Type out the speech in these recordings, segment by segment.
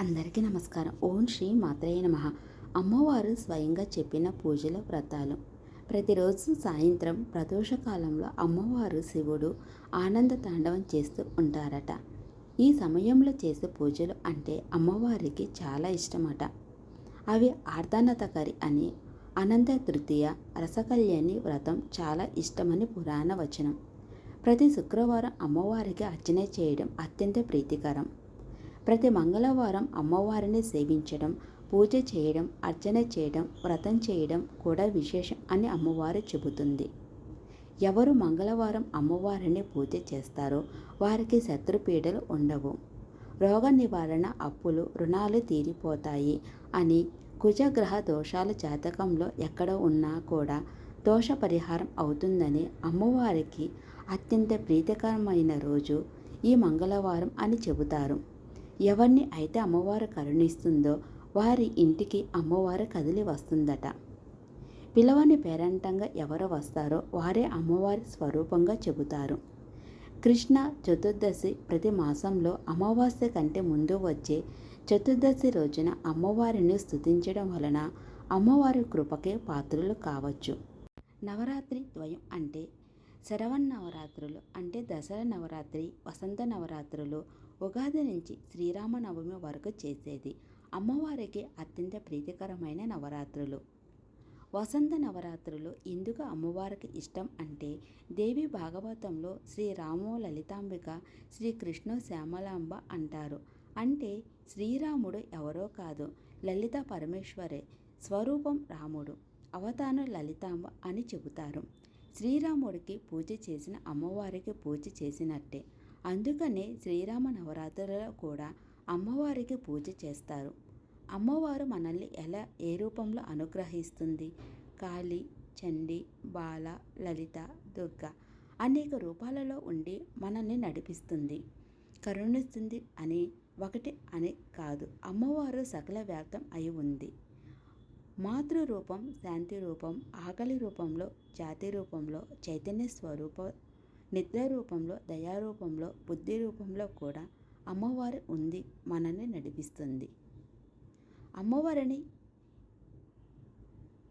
అందరికీ నమస్కారం. ఓం శ్రీ మాత్రయ్య నమ. అమ్మవారు స్వయంగా చెప్పిన పూజల వ్రతాలు. ప్రతిరోజు సాయంత్రం ప్రదోష కాలంలో అమ్మవారు శివుడు ఆనంద తాండవం చేస్తూ ఉంటారట. ఈ సమయంలో చేసే పూజలు అంటే అమ్మవారికి చాలా ఇష్టమట. అవి ఆర్ధనతకరి అని అనంత తృతీయ రసకళ్యాణి వ్రతం చాలా ఇష్టమని పురాణ వచనం. ప్రతి శుక్రవారం అమ్మవారికి అర్చన చేయడం అత్యంత ప్రీతికరం. ప్రతి మంగళవారం అమ్మవారిని సేవించడం పూజ చేయడం అర్చన చేయడం వ్రతం చేయడం కూడా విశేషం అని అమ్మవారు చెబుతుంది. ఎవరు మంగళవారం అమ్మవారిని పూజ చేస్తారో వారికి శత్రుపీడలు ఉండవు. రోగ నివారణ అప్పులు రుణాలు తీరిపోతాయి అని కుజగ్రహ దోషాల జాతకంలో ఎక్కడ ఉన్నా కూడా దోష పరిహారం అవుతుందని అమ్మవారికి అత్యంత ప్రీతికరమైన రోజు ఈ మంగళవారం అని చెబుతారు. ఎవరిని అయితే అమ్మవారు కరుణిస్తుందో వారి ఇంటికి అమ్మవారు కదిలి వస్తుందట. పిలవని పేరంటంగా ఎవరు వస్తారో వారే అమ్మవారి స్వరూపంగా చెబుతారు. కృష్ణ చతుర్దశి ప్రతి మాసంలో అమావాస్య కంటే ముందు వచ్చే చతుర్దశి రోజున అమ్మవారిని స్థుతించడం వలన అమ్మవారి కృపకే పాత్రలు కావచ్చు. నవరాత్రి ద్వయం అంటే శరవన్నవరాత్రులు అంటే దసరా నవరాత్రి వసంత నవరాత్రులు ఉగాది నుంచి శ్రీరామనవమి వరకు చేసేది. అమ్మవారికి అత్యంత ప్రీతికరమైన నవరాత్రులు. వసంత నవరాత్రులు ఎందుకు అమ్మవారికి ఇష్టం అంటే దేవి భాగవతంలో శ్రీరాము లలితాంబిక శ్రీకృష్ణు శ్యామలాంబ అంటారు. అంటే శ్రీరాముడు ఎవరో కాదు లలిత పరమేశ్వరే స్వరూపం రాముడు అవతారం లలితాంబ అని చెబుతారు. శ్రీరాముడికి పూజ చేసిన అమ్మవారికి పూజ చేసినట్టే. అందుకనే శ్రీరామ నవరాత్రులలో కూడా అమ్మవారికి పూజ చేస్తారు. అమ్మవారు మనల్ని ఎలా ఏ రూపంలో అనుగ్రహిస్తుంది? కాళీ చండి బాల లలిత దుర్గ అనేక రూపాలలో ఉండి మనల్ని నడిపిస్తుంది. కరుణిస్తుంది అని ఒకటి అని కాదు. అమ్మవారు సకల వ్యాప్తం అయి ఉంది. మాతృ రూపం శాంతి రూపం ఆకలి రూపంలో జాతి రూపంలో చైతన్య స్వరూప నిద్ర రూపంలో దయారూపంలో బుద్ధి రూపంలో కూడా అమ్మవారి ఉంది మనల్ని నడిపిస్తుంది. అమ్మవారిని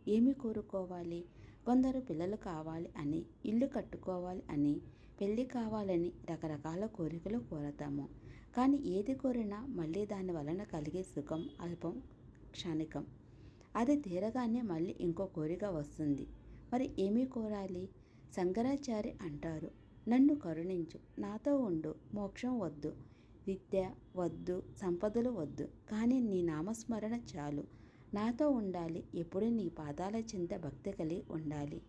ఏమి కోరుకోవాలి? కొందరు పిల్లలు కావాలి అని ఇల్లు కట్టుకోవాలి అని పెళ్ళి కావాలని రకరకాల కోరికలు కోరతాము. కానీ ఏది కోరినా మళ్ళీ దాని వలన కలిగే సుఖం అల్పం క్షణికం. అది తీరగానే మళ్ళీ ఇంకో కోరిక వస్తుంది. మరి ఏమి కోరాలి? శంకరాచారి అంటారు నన్ను కరుణించు. నాతో ఉండు. మోక్షం వద్దు. విద్య వద్దు. సంపదలు వద్దు. కానీ నీ నామస్మరణ చాలు. నాతో ఉండాలి. ఎప్పుడు నీ పాదాల చింత భక్తి కలిగి ఉండాలి.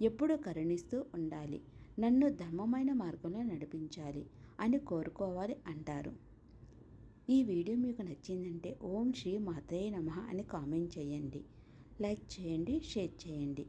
ఎప్పుడు కరుణిస్తూ ఉండాలి. నన్ను ధర్మమైన మార్గంలో నడిపించాలి అని కోరుకోవాలి అంటారు. ఈ వీడియో మీకు నచ్చిందంటే ఓం శ్రీ మాతయ్య నమ అని కామెంట్ చేయండి. లైక్ చేయండి. షేర్ చేయండి.